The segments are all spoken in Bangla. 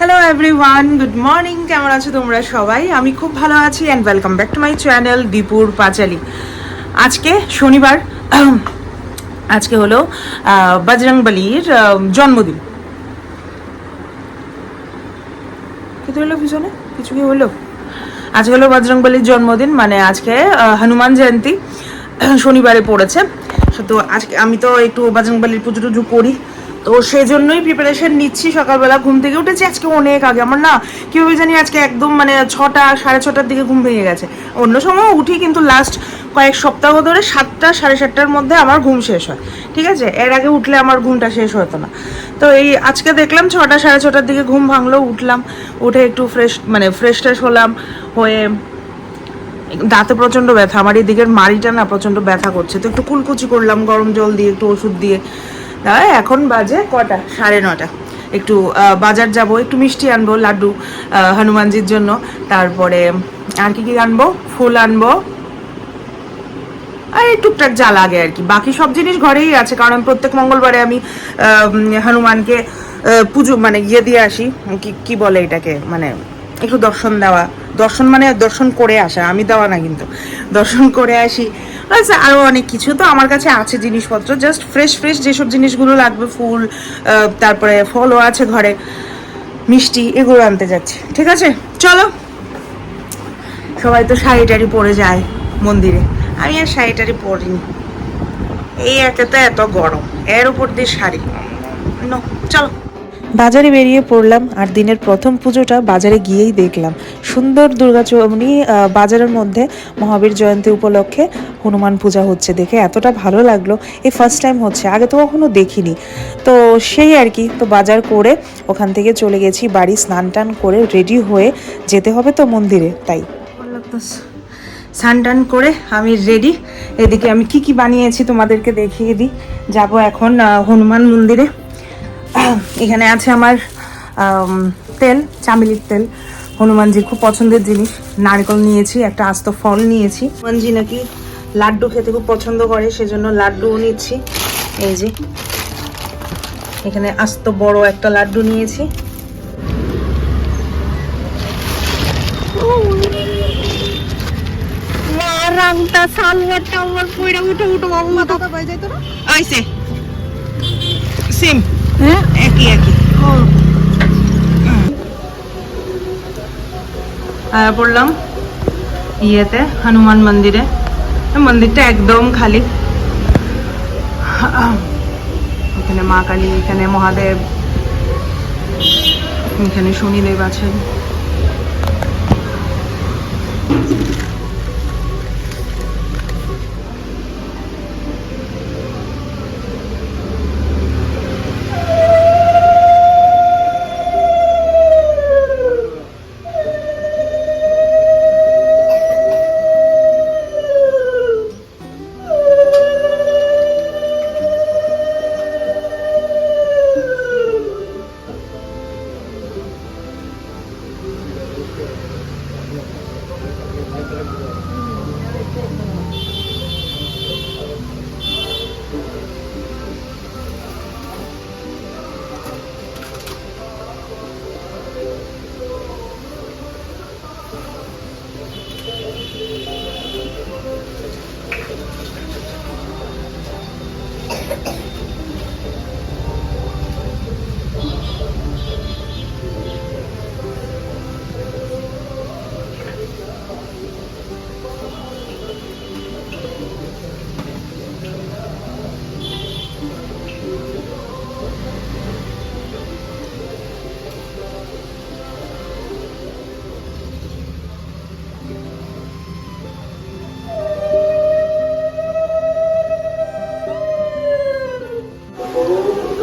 হ্যালো এভরিওয়ান গুড মর্নিং কেমন আছো তোমরা সবাই? আমি খুব ভালো আছি and welcome back to my channel দীপুর পাঁচালি আজকে শনিবার আজকে হলো বজরংবলির জন্মদিন। কিছু হলো পিছনে? কিছু কি হলো? আজকে হলো বজরংবলির জন্মদিন মানে আজকে হনুমান জয়ন্তী শনিবারে পড়েছে। তো আজকে আমি তো একটু বজরংবলির পুজো টুজো করি। তো সেই জন্যই প্রিপারেশন নিচ্ছি। সকালবেলা ঘুম থেকে উঠেছি, আজকে অনেক আগে। আমার না, কীভাবে জানি আজকে একদম মানে ছটা, সাড়ে ছটার দিকে ঘুম ভেঙে গেছে। অন্য সময় উঠি, কিন্তু লাস্ট কয়েক সপ্তাহ ধরে সাতটা, সাড়ে সাতটার মধ্যে আমার ঘুম শেষ হয়। ঠিক আছে? এর আগে উঠলে আমার ঘুমটা শেষ হতো না। তো এই আজকে দেখলাম ছটা, সাড়ে ছটার দিকে ঘুম ভাঙলো উঠলাম। উঠে একটু ফ্রেশ মানে ফ্রেশ ট্রেশ হলাম। হয়ে দাঁতে প্রচণ্ড ব্যথা। আমার এই দিকের মাড়িটা না প্রচণ্ড ব্যথা করছে। তো একটু কুলকুচি করলাম, গরম জল দিয়ে, একটু ওষুধ দিয়ে। তা এখন বাজে কটা? সাড়ে নটা। একটু বাজার যাব, একটু মিষ্টি আনব, লাড্ডু হনুমানজির জন্য। তারপরে, আর কি কি আনব? ফুল আনব। আর এই টুকটাক যা লাগে আর কি। বাকি সব জিনিস ঘরেই আছে, কারণ প্রত্যেক মঙ্গলবারে আমি হনুমানকে পুজো মানে ইয়ে দিয়ে আসি। কি কি বলে এটাকে? মানে একটু দর্শন দেওয়া। দর্শন মানে দর্শন করে আসা। আমি দেওয়া না কিন্তু। দর্শন করে আসি। আচ্ছা আরও অনেক কিছু। তো আমার কাছে আছে জিনিসপত্র জাস্ট ফ্রেশ ফ্রেশ যেসব জিনিসগুলো লাগবে, ফুল তারপরে ফলও আছে ঘরে, মিষ্টি, এগুলো আনতে যাচ্ছি, ঠিক আছে? চলো। সবাই তো শাড়ি টাড়ি পরে যায় মন্দিরে। আমি আর শাড়ি টাড়ি পরিনি। এই একে তো এত গরম, এর উপর দিয়ে শাড়ি। চলো। বাজারে বেরিয়ে পড়লাম আর দিনের প্রথম পুজোটা বাজারে গিয়েই দেখলাম। সুন্দর দুর্গাচরণী বাজারের মধ্যে মহাবীর জয়ন্তী উপলক্ষে হনুমান পূজা হচ্ছে দেখে এতটা ভালো লাগল। এই ফার্স্ট টাইম হচ্ছে, আগে তো কখনো দেখিনি। তো সেই আর কি, তো বাজার করে ওখান থেকে চলে গেছি, বাড়ি স্নান টান করে রেডি হয়ে যেতে হবে তো মন্দিরে, তাই। স্নান টান করে আমি রেডি এদিকে আমি কি কি বানিয়েছি তোমাদেরকে দেখিয়ে দিই। যাব এখন হনুমান মন্দিরে। এখানে আছে আমার তেল চামেলির তেল। হনুমানজির খুব পছন্দের জিনিস। নারকেল নিয়েছি একটা আস্ত ফল নিয়েছি। হনুমানজি নাকি লাড্ডু খেতে খুব পছন্দ করে সেজন্য লাড্ডুও নিচ্ছি। এই যে এখানে আস্ত বড় একটা লাড্ডু নিয়েছি। রাংটা সালোয়ারটা আমার পয়রা উঠে উঠে বাবু মাথাটা পাই যাইতো না। আইছে সেম। হ্যাঁ? একই একই। আর পড়লাম ইয়েতে হনুমান মন্দিরে। মন্দিরটা একদম খালি। এখানে মা কালী এখানে মহাদেব এখানে শনিদেব আছেন।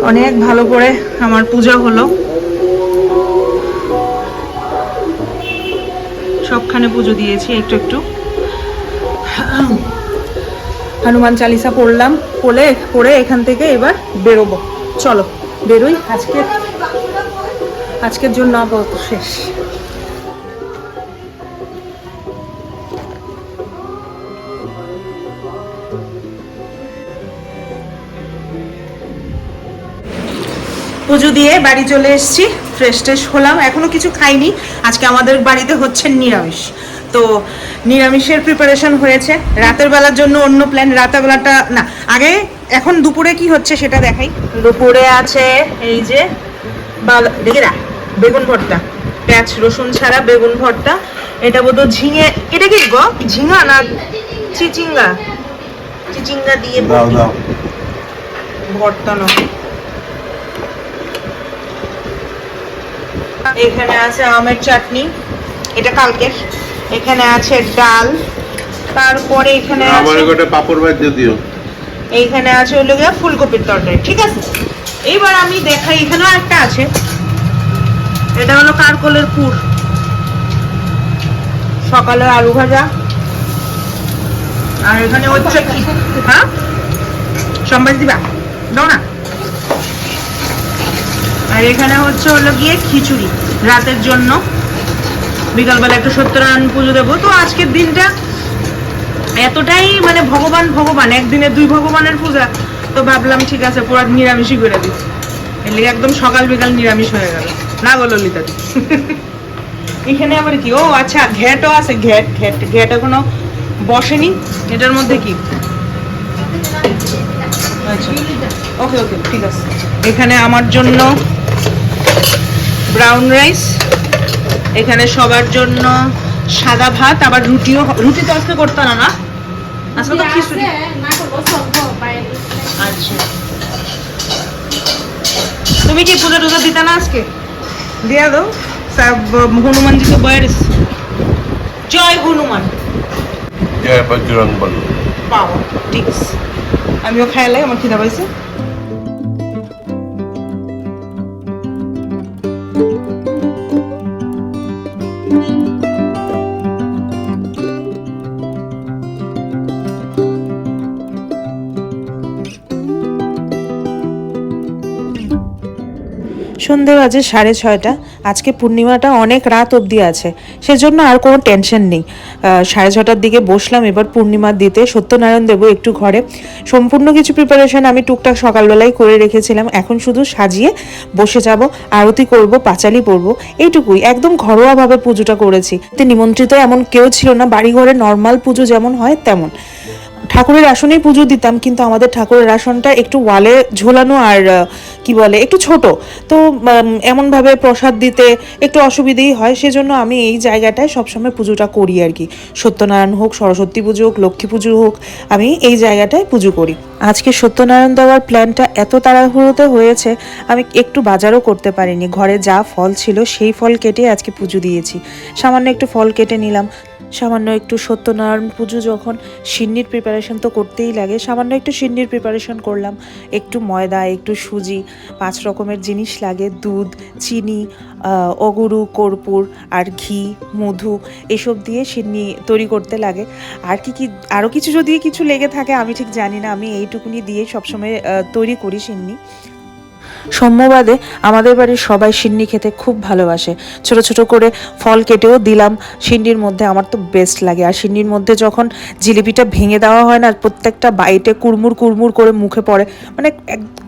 অনেক ভালো করে আমার পূজা হলো। সবখানে পুজো দিয়েছি একটু একটু। হনুমান চালিসা পড়লাম, পড়ে পড়ে এখান থেকে এবার বেরোবো। চলো, বেরোই। আজকে আজকের জন্য শেষ। পুজো দিয়ে বাড়ি চলে এসেছি ফ্রেশ ট্রেশ হলাম এখনও কিছু খাইনি। আজকে আমাদের বাড়িতে হচ্ছে নিরামিষ। তো নিরামিষের প্রিপারেশন হয়েছে। রাতের বেলার জন্য অন্য প্ল্যান রাতের বেলাটা না আগে এখন দুপুরে কি হচ্ছে সেটা দেখাই। দুপুরে আছে এই যে বাল- দেখে না বেগুন ভর্তা পেঁয়াজ রসুন ছাড়া বেগুন ভর্তা। এটা বোধহয় ঝিঙে এটা কি গো? ঝিঙা না চিচিঙ্গা? চিচিঙ্গা দিয়ে ভর্তা না এখানে আছে আমের চাটনি এটা কালকের। এখানে আছে ডাল তারপরে এখানে আছে পাপড় ভাজতে দিও এইখানে আছে হলো গিয়ে ফুলকপির তরকারি ঠিক আছে? এইবার আমি দেখাই এখানেও একটা আছে। এটা হলো কারকলের পুর। সকালে আলু ভাজা। আর এখানে হচ্ছে কি? হ্যাঁ? সম্বাস দিবা? দাও না? আর এখানে হচ্ছে হলো গিয়ে খিচুড়ি, রাতের জন্য। বিকালবেলা একটু সত্যনারায়ণ পুজো দেবো। তো আজকের দিনটা এতটাই মানে ভগবান ভগবান একদিনে দুই ভগবানের পূজা। তো ভাবলাম, ঠিক আছে, পুরো নিরামিষই করে দিই। এর লেগে একদম সকাল বিকাল নিরামিষ হয়ে গেল। না গো ললিতা। এখানে আবার কি? ও আচ্ছা ঘ্যাটও আছে। ঘ্যাট ঘ্যাট ঘ্যাট এখনও বসেনি। এটার মধ্যে কি? আচ্ছা। ওকে ওকে ঠিক আছে। এখানে আমার জন্য ব্রাউন রাইস এখানে সবার জন্য সাদা ভাত আবার রুটিও রুটি তো আজকে করতে না না? আজকে তো খিচুড়ি। আচ্ছা। তুমি কি পুজো টুজো দিতে না আজকে? দিয়া দাও। সব হনুমানজি তো বয়ের জয় হনুমান। জয় বজরং বল। ঠিক আছে। আমিও খাইলে আমার খিদা পাইছে। সন্ধে বাজে সাড়ে ছয়টা। আজকে পূর্ণিমাটা অনেক রাত অবধি আছে। সেজন্য আর কোনো টেনশন নেই। সাড়ে ছটার দিকে বসলাম, এবার পূর্ণিমার দিতে। সত্যনারায়ণ দেবো একটু ঘরে। সম্পূর্ণ কিছু প্রিপারেশন আমি টুকটাক সকালবেলায় করে রেখেছিলাম। এখন শুধু সাজিয়ে বসে যাব, আরতি করব, পাঁচালি পরব, এইটুকুই। একদম ঘরোয়াভাবে পুজোটা করেছি। নিমন্ত্রিত এমন কেউ ছিল না। বাড়ি ঘরে নর্মাল পুজো যেমন হয় তেমন। ঠাকুরের আসনেই পুজো দিতাম, কিন্তু আমাদের ঠাকুরের আসনটা একটু ওয়ালে ঝোলানো আর কি বলে, একটু ছোট। তো এমনভাবে প্রসাদ দিতে একটু অসুবিধেই হয়, সেজন্য আমি এই জায়গাটায় সবসময় পুজোটা করি আর কি। সত্যনারায়ণ হোক, সরস্বতী পুজো হোক, লক্ষ্মী পুজো হোক, আমি এই জায়গাটায় পুজো করি। আজকে সত্যনারায়ণ দেওয়ার প্ল্যানটা এত তাড়াহুড়োতে হয়েছে, আমি একটু বাজারও করতে পারিনি। ঘরে যা ফল ছিল সেই ফল কেটে আজকে পুজো দিয়েছি। সামান্য একটু ফল কেটে নিলাম। সামান্য একটু সত্যনারায়ণ পুজো যখন সিন্নির প্রিপারেশন তো করতেই লাগে, সামান্য একটু সিন্নির প্রিপারেশন করলাম। একটু ময়দা, একটু সুজি, পাঁচ রকমের জিনিস লাগে, দুধ, চিনি অগুরু, কর্পূর আর ঘি, মধু, এসব দিয়ে সিন্নি তৈরি করতে লাগে। আর কি কি আরও কিছু যদি কিছু লেগে থাকে, আমি ঠিক জানি না, আমি এইটুকুনি দিয়ে সবসময় তৈরি করি সিন্নি সৌম্যবাদে আমাদের বাড়ির সবাই সিন্নি খেতে খুব ভালোবাসে। ছোট ছোট করে ফল কেটেও দিলাম, সিন্নির মধ্যে আমার তো বেস্ট লাগে। আর সিন্নির মধ্যে যখন জিলিপিটা ভেঙে দেওয়া হয় না, প্রত্যেকটা বাইটে কুড়মুড় কুড়মুড় করে মুখে পড়ে মানে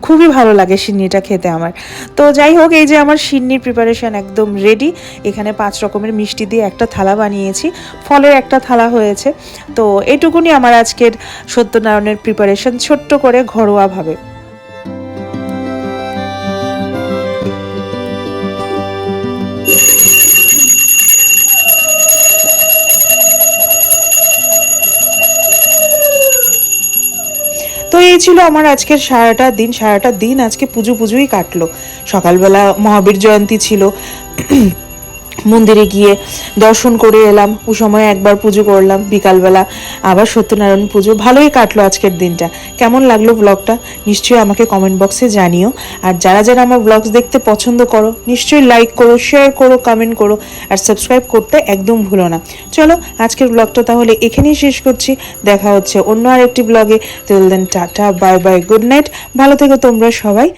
খুবই ভালো লাগে সিন্নিটা খেতে আমার। তো যাই হোক, এই যে আমার সিন্নির প্রিপারেশন একদম রেডি এখানে পাঁচ রকমের মিষ্টি দিয়ে একটা থালা বানিয়েছি, ফলের একটা থালা হয়েছে। তো এটুকুনি আমার আজকের সত্যনারায়ণের প্রিপারেশন ছোট্ট করে ঘরোয়াভাবে। তো এই ছিল আমার আজকের সারাটা দিন সারাটা দিন আজকে পুজো পুজোই কাটলো। সকালবেলা মহাবীর জয়ন্তী ছিল। মন্দিরে গিয়ে দর্শন করে এলাম। ও সময় একবার পুজো করলাম বিকালবেলা। আবার সত্যনারায়ণ পুজো। ভালোই কাটলো আজকের দিনটা। কেমন লাগল ব্লগটা নিশ্চয়ই আমাকে কমেন্ট বক্সে জানিও। আর যারা যারা আমার ব্লগস দেখতে পছন্দ করো, নিশ্চয়ই লাইক করো শেয়ার করো কমেন্ট করো, আর সাবস্ক্রাইব করতে একদম ভুলো না। চলো, আজকের ব্লগটা তাহলে এখানেই শেষ করছি। দেখা হচ্ছে অন্য আরেকটি ব্লগে তেল দেন tata bye bye good night ভালো থেকো তোমরা সবাই।